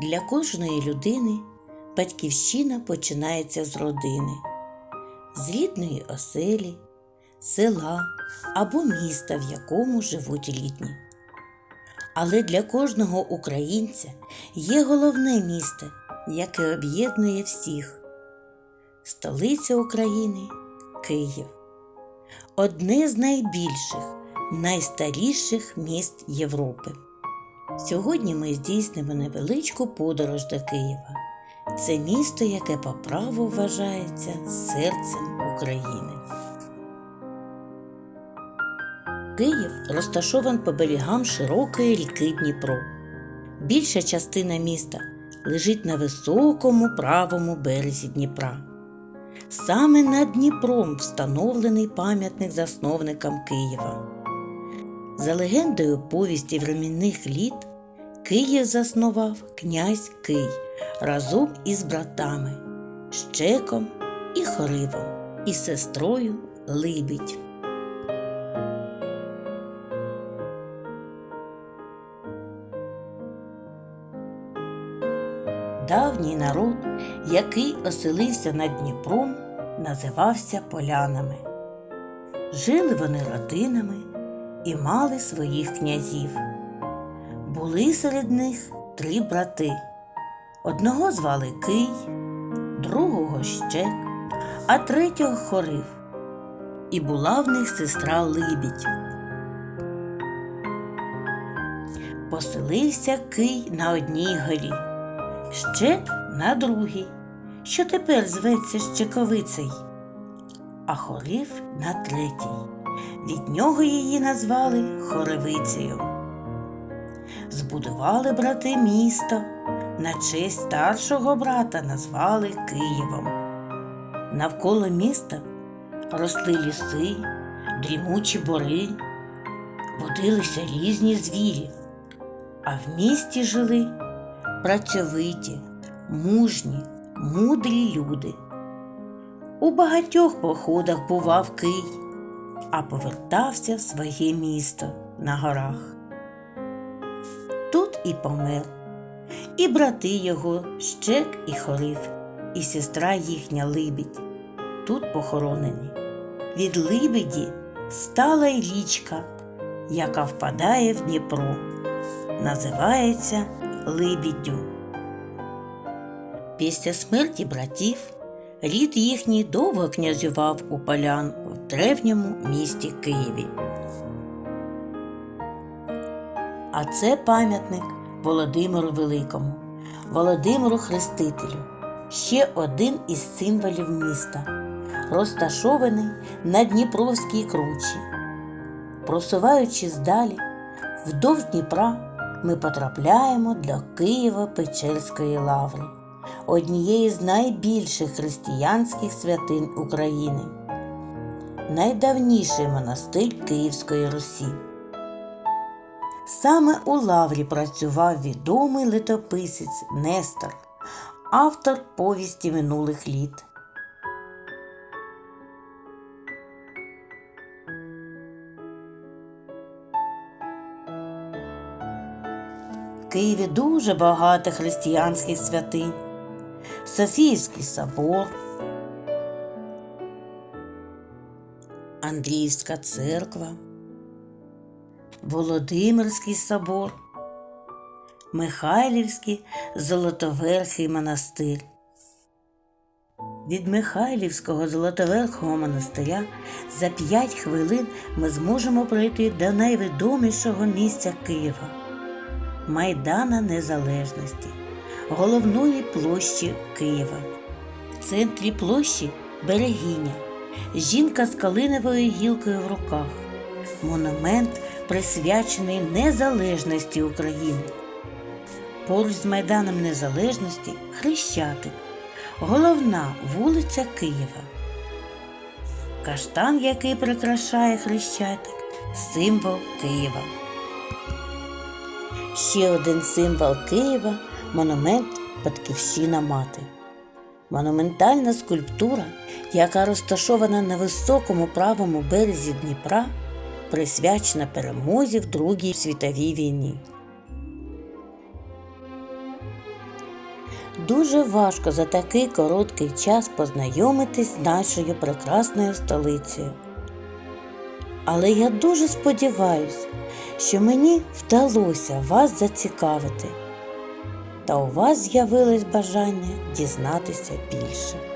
Для кожної людини батьківщина починається з родини, з рідної оселі, села або міста, в якому живуть рідні. Але для кожного українця є головне місто, яке об'єднує всіх. Столиця України Київ. Одне з найбільших, найстаріших міст Європи. Сьогодні ми здійснимо невеличку подорож до Києва. Це місто, яке по праву вважається серцем України. Київ розташований по берегам широкої ріки Дніпро. Більша частина міста лежить на високому правому березі Дніпра. Саме над Дніпром встановлений пам'ятник засновникам Києва. За легендою повісті времінних літ, Київ заснував князь Кий разом із братами Щеком і Хоривом і сестрою Либідь. Давній народ, який оселився над Дніпром, називався полянами. Жили вони родинами і мали своїх князів. Були серед них три брати. Одного звали Кий, другого Щек, а третього Хорив. І була в них сестра Либідь. Поселився Кий на одній горі, Щек на другій, що тепер зветься Щековицей, а Хорив на третій. Від нього її назвали Хоревицею. Збудували брати місто, на честь старшого брата назвали Києвом. Навколо міста росли ліси, дрімучі бори, водилися різні звірі, а в місті жили працьовиті, мужні, мудрі люди. У багатьох походах бував Кий а повертався в своє місто на горах. Тут і помер, і брати його Щек і Хорив, і сестра їхня Либідь тут похоронені. Від Либіді стала й річка, яка впадає в Дніпро, називається Либіддю. Після смерті братів Рід їхній довго князював у полян в древньому місті Києві. А це пам'ятник Володимиру Великому, Володимиру Хрестителю, ще один із символів міста, розташований на Дніпровській кручі. Просуваючись далі, вдовж Дніпра ми потрапляємо до Києво-Печерської лаври однієї з найбільших християнських святинь України, найдавніший монастир Київської Русі. Саме у лаврі працював відомий литописець Нестор, автор повісті минулих літ. В Києві дуже багато християнських святинь. Софійський собор, Андріївська церква, Володимирський собор, Михайлівський Золотоверхий монастир. Від Михайлівського Золотоверхого монастиря за 5 хвилин ми зможемо пройти до найвідомішого місця Києва Майдана Незалежності головної площі Києва. В центрі площі берегиня, жінка з калиновою гілкою в руках, монумент, присвячений незалежності України. Поруч з Майданом Незалежності Хрещатик, головна вулиця Києва. Каштан, який прикрашає Хрещатик, символ Києва. Ще один символ Києва монумент Батьківщина мати. Монументальна скульптура, яка розташована на високому правому березі Дніпра, присвячена перемозі в Другій світовій війні. Дуже важко за такий короткий час познайомитись з нашою прекрасною столицею. Але я дуже сподіваюся, що мені вдалося вас зацікавити, та у вас з'явилось бажання дізнатися більше.